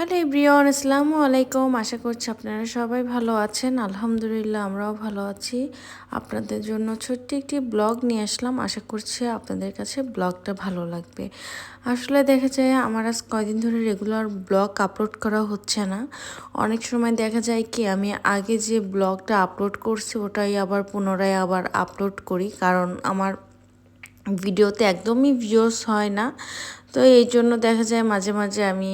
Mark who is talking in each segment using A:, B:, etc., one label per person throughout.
A: Hello everyone, আসসালামু আলাইকুম। আশা করছি আপনারা সবাই ভালো আছেন। আলহামদুলিল্লাহ আমরাও ভালো আছি। আপনাদের জন্য ছোট্ট একটি ব্লগ নিয়ে আসলাম। আশা করছি আপনাদের কাছে ব্লগটা ভালো লাগবে। আসলে দেখা যায়, আমার আজ কয়দিন ধরে রেগুলার ব্লগ আপলোড করা হচ্ছে না। অনেক সময় দেখা যায় কি, আমি আগে যে ব্লগটা আপলোড করছি, ওটাই আবার পুনরায় আবার আপলোড করি। কারণ আমার ভিডিওতে একদমই ভিউস হয় না। তো এই জন্য দেখা যায় মাঝে মাঝে আমি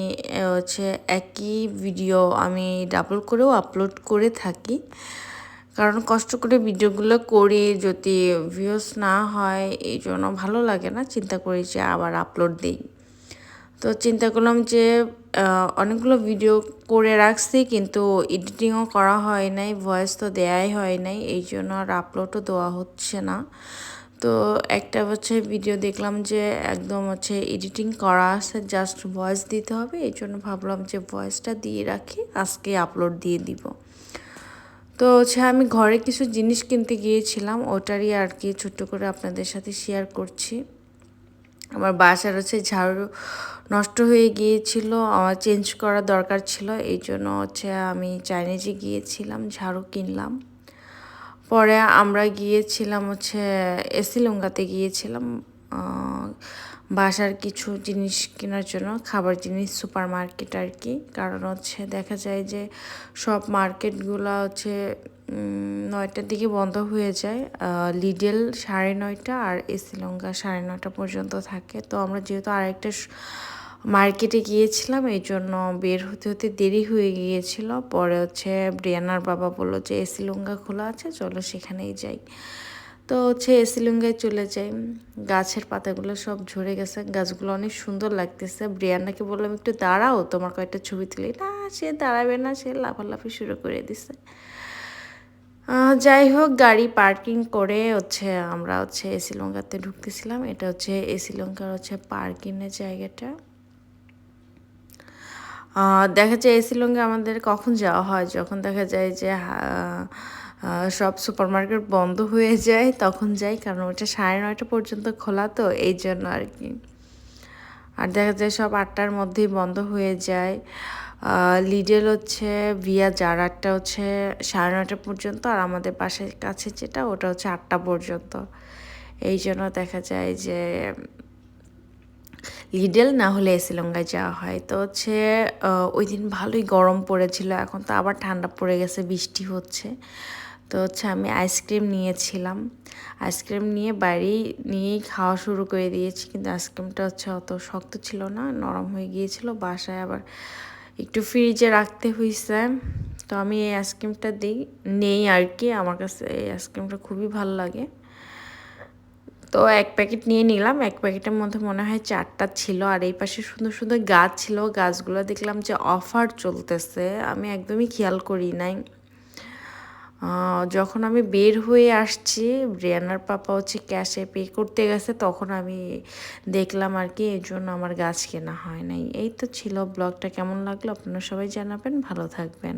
A: হচ্ছে একই ভিডিও আমি ডাবল করেও আপলোড করে থাকি। কারণ কষ্ট করে ভিডিওগুলো করি, যদি ভিউস না হয়, এই জন্য ভালো লাগে না। চিন্তা করি যে আবার আপলোড দিই। তো চিন্তা করলাম যে অনেকগুলো ভিডিও করে রাখছি, কিন্তু এডিটিংও করা হয় নাই ভয়েস তো দেয়াই হয় নাই, এই জন্য আর আপলোডও দেওয়া হচ্ছে না। তো একটা হচ্ছে ভিডিও দেখলাম যে একদম হচ্ছে এডিটিং করা আছে জাস্ট ভয়েস দিতে হবে। এই জন্য ভাবলাম যে ভয়েসটা দিয়ে রাখি, আজকে আপলোড দিয়ে দিব। তো হচ্ছে আমি ঘরে কিছু জিনিস কিনতে গিয়েছিলাম, ওটারই আর কি ছোট্ট করে আপনাদের সাথে শেয়ার করছি। আমার বাসার হচ্ছে ঝাড়ু নষ্ট হয়ে গিয়েছিল, আমার চেঞ্জ করা দরকার ছিল, এই জন্য হচ্ছে আমি চাইনিজে গিয়েছিলাম, ঝাড়ু কিনলাম। পরে আমরা গিয়েছিলাম হচ্ছে এসি লুঙ্গাতে গিয়েছিলাম বাসার কিছু জিনিস কেনার জন্য, খাবার জিনিস সুপার মার্কেট আর কি। কারণ হচ্ছে দেখা যায় যে সব মার্কেটগুলো হচ্ছে নয়টার দিকে বন্ধ হয়ে যায়। লিডেল সাড়ে নয়টা আর এসি লঙ্কা সাড়ে নয়টা পর্যন্ত থাকে। তো আমরা যেহেতু আরেকটা মার্কেটে গিয়েছিলাম, এই জন্য বের হতে হতে দেরি হয়ে গিয়েছিল। পরে হচ্ছে ব্রিয়ানার বাবা বলল যে, এসি লুঙ্গা খোলা আছে, চলো সেখানেই যাই। তো হচ্ছে এসি লুঙ্গায় চলে যাই। গাছের পাতাগুলো সব ঝরে গেছে। গাছগুলো অনেক সুন্দর লাগতেছে। ব্রিয়ানাকে বললাম, একটু দাঁড়াও, তোমার কয়েকটা ছবি তুলি। না, সে দাঁড়াবে না, সে লাফালাফি শুরু করে দিছে। যাই হোক, গাড়ি পার্কিং করে হচ্ছে আমরা হচ্ছে এসি লঙ্কাতে ঢুকতেছিলাম। এটা হচ্ছে এসি লঙ্কার হচ্ছে পার্কিংয়ের জায়গাটা। দেখা যায় এসি লঙ্গে আমাদের কখন যাওয়া হয়? যখন দেখা যায় যে সব সুপার মার্কেট বন্ধ হয়ে যায়, তখন যাই, কারণ ওটা সাড়ে নয়টা পর্যন্ত খোলা তো, এই জন্য আর কি আর দেখা যায় সব আটটার মধ্যেই বন্ধ হয়ে যায়। লিডেল হচ্ছে ভিয়া জারারটা হচ্ছে সাড়ে নয়টা পর্যন্ত, আর আমাদের পাশের কাছে যেটা, ওটা হচ্ছে আটটা পর্যন্ত। এই জন্য দেখা যায় যে লিডেল না হলে এসিলঙ্গায় যাওয়া হয়। তো হচ্ছে ওই দিন ভালোই গরম পড়েছিল, এখন তো আবার ঠান্ডা পড়ে গেছে, বৃষ্টি হচ্ছে। তো হচ্ছে আমি আইসক্রিম নিয়েছিলাম। আইসক্রিম নিয়ে বাড়ি নিয়েই খাওয়া শুরু করে দিয়েছি, কিন্তু আইসক্রিমটা হচ্ছে অত শক্ত ছিল না, নরম হয়ে গিয়েছিল, বাসায় আবার একটু ফ্রিজে রাখতে হয়েছে তো আমি এই আইসক্রিমটা দিই, নেই আর কি, আমার কাছে এই আইসক্রিমটা খুবই ভালো লাগে। তো এক প্যাকেট নিয়ে নিলাম। এক প্যাকেটের মধ্যে মনে হয় চারটা ছিল। আর এই পাশে সুন্দর সুন্দর গাছ ছিল। গাছগুলো দেখলাম যে অফার চলতেছে। আমি একদমই খেয়াল করি নাই। যখন আমি বের হয়ে আসছি, রিয়ানার পাপা হচ্ছে ক্যাশে পে করতে গেছে। তখন আমি দেখলাম আর কি এই জন্য আমার গাছ কেনা হয় নাই। এই তো ছিল ব্লগটা কেমন লাগল আপনারা সবাই জানাবেন। ভালো থাকবেন।